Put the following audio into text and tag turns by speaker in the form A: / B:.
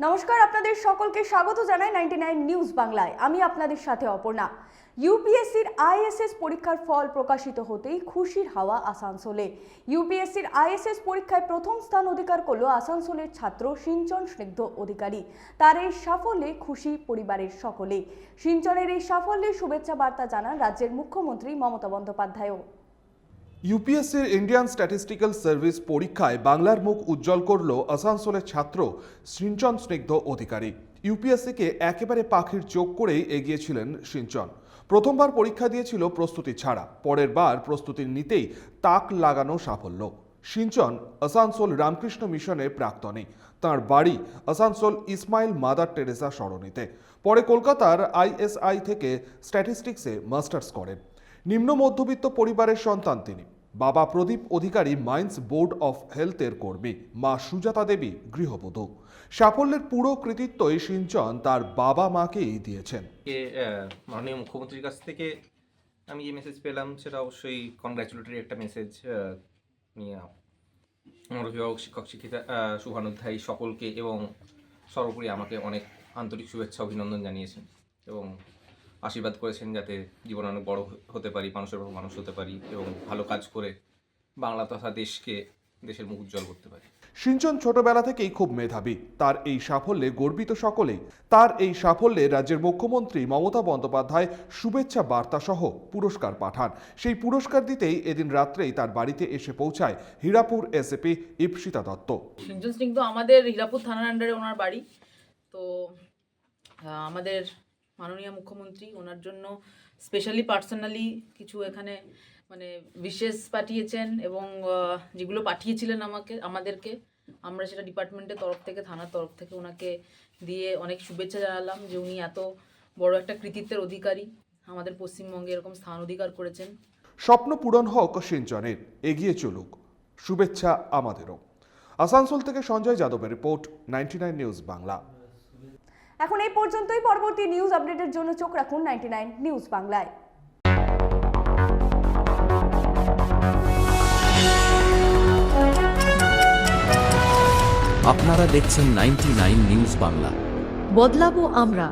A: নমস্কার, আপনাদের সকলকে স্বাগত জানাই নাইনটি নাইন নিউজ বাংলায়। আমি আপনাদের সাথে অপর্ণা। ইউপিএসসির আইএসএস পরীক্ষার ফল প্রকাশিত হতেই খুশির হাওয়া আসানসোলে। ইউপিএসসির আইএসএস পরীক্ষায় প্রথম স্থান অধিকার করল আসানসোলের ছাত্র সিঞ্চন স্নিগ্ধ অধিকারী। তার এই সাফল্যে খুশি পরিবারের সকলে সিঞ্চনের এই সাফল্যে শুভেচ্ছা বার্তা জানান রাজ্যের মুখ্যমন্ত্রী মমতা বন্দ্যোপাধ্যায়ও।
B: ইউপিএসসির ইন্ডিয়ান স্ট্যাটিস্টিক্যাল সার্ভিস পরীক্ষায় বাংলার মুখ উজ্জ্বল করল আসানসোলের ছাত্র সিঞ্চন স্নিগ্ধ অধিকারী। ইউপিএসসিকে একেবারে পাখির চোখ করেই এগিয়েছিলেন সিঞ্চন প্রথমবার পরীক্ষা দিয়েছিল প্রস্তুতি ছাড়া, পরের বার প্রস্তুতি নিতেই তাক লাগানো সাফল্য। সিঞ্চন আসানসোল রামকৃষ্ণ মিশনের প্রাক্তনে। তার বাড়ি আসানসোল ইসমাইল মাদার টেরেসা সরণিতে। পরে কলকাতার আইএসআই থেকে স্ট্যাটিস্টিক্সে মাস্টার্স করেন। নিম্ন মধ্যবিত্ত পরিবারের সন্তান তিনি। বাবা Pradip Adhikari mines board of হেলথের কর্মী, মা সুজাতা দেবী গৃহবধূ। সাফল্যের পুরো কৃতিত্বই সিঞ্চন তার বাবা মাকেই দিয়েছেন।
C: মাননীয় মুখ্যমন্ত্রীর কাছ থেকে আমি যে মেসেজ পেলাম সেটা অবশ্যই কনগ্র্যাচুলেটরি একটা মেসেজ নিয়ে আমার অভিভাবক, শিক্ষক, শিক্ষিকা শুভানুধ্যায়ী সকলকে এবং সর্বোপরি আমাকে অনেক আন্তরিক শুভেচ্ছা, অভিনন্দন জানিয়েছেন এবং আশীর্বাদ করেছেন যাতে জীবন অনেক বড় হতে পারি মানুষের বড় মানুষ হতে পারি এবং ভালো কাজ করে বাংলা তথা দেশকে দেশের মুখ উজ্জ্বল করতে পারি।
B: সিঞ্চন ছোটবেলা থেকেই খুব মেধাবী। তার এই সাফল্যে গর্বিত সকলেই। তার এই সাফল্যে রাজ্যের মুখ্যমন্ত্রী মমতা বন্দ্যোপাধ্যায় শুভেচ্ছা বার্তা সহ পুরস্কার পাঠান। সেই পুরস্কার দিতেই এদিন রাত্রেই তার বাড়িতে এসে পৌঁছায় হীরাপুর এসএপি ইপসিতা দত্ত।
D: সিঞ্জন সিং তো আমাদের হীরাপুর থানার আন্ডারে ওনার বাড়ি। তো আমাদের মাননীয় মুখ্যমন্ত্রী, ওনার জন্য স্পেশালি পার্সোনালি কিছু এখানে মানে বিশেষ পাঠিয়েছেন এবং যেগুলো পাঠিয়েছিলেন আমাকে, আমাদেরকে, আমরা সেটা ডিপার্টমেন্টের তরফ থেকে, থানার তরফ থেকে ওনাকে দিয়ে অনেক শুভেচ্ছা জানালাম যে উনি এত বড় একটা কৃতিত্বের অধিকারী। আমাদের পশ্চিমবঙ্গে এরকম স্থান অধিকার করেছেন।
B: স্বপ্ন পূরণ হোক সিঞ্চনের, এগিয়ে চলুক। শুভেচ্ছা আমাদেরও। আসানসোল থেকে সঞ্জয় যাদবের রিপোর্ট নাইনটি নিউজ বাংলা।
A: এখন এই পর্যন্তই। পরবর্তী নিউজ আপডেটের জন্য চোখ রাখুন নাইনটি নাইন নিউজ বাংলায়।
E: আপনারা দেখছেন নাইনটি নিউজ বাংলা।
F: বদলাবো আমরা।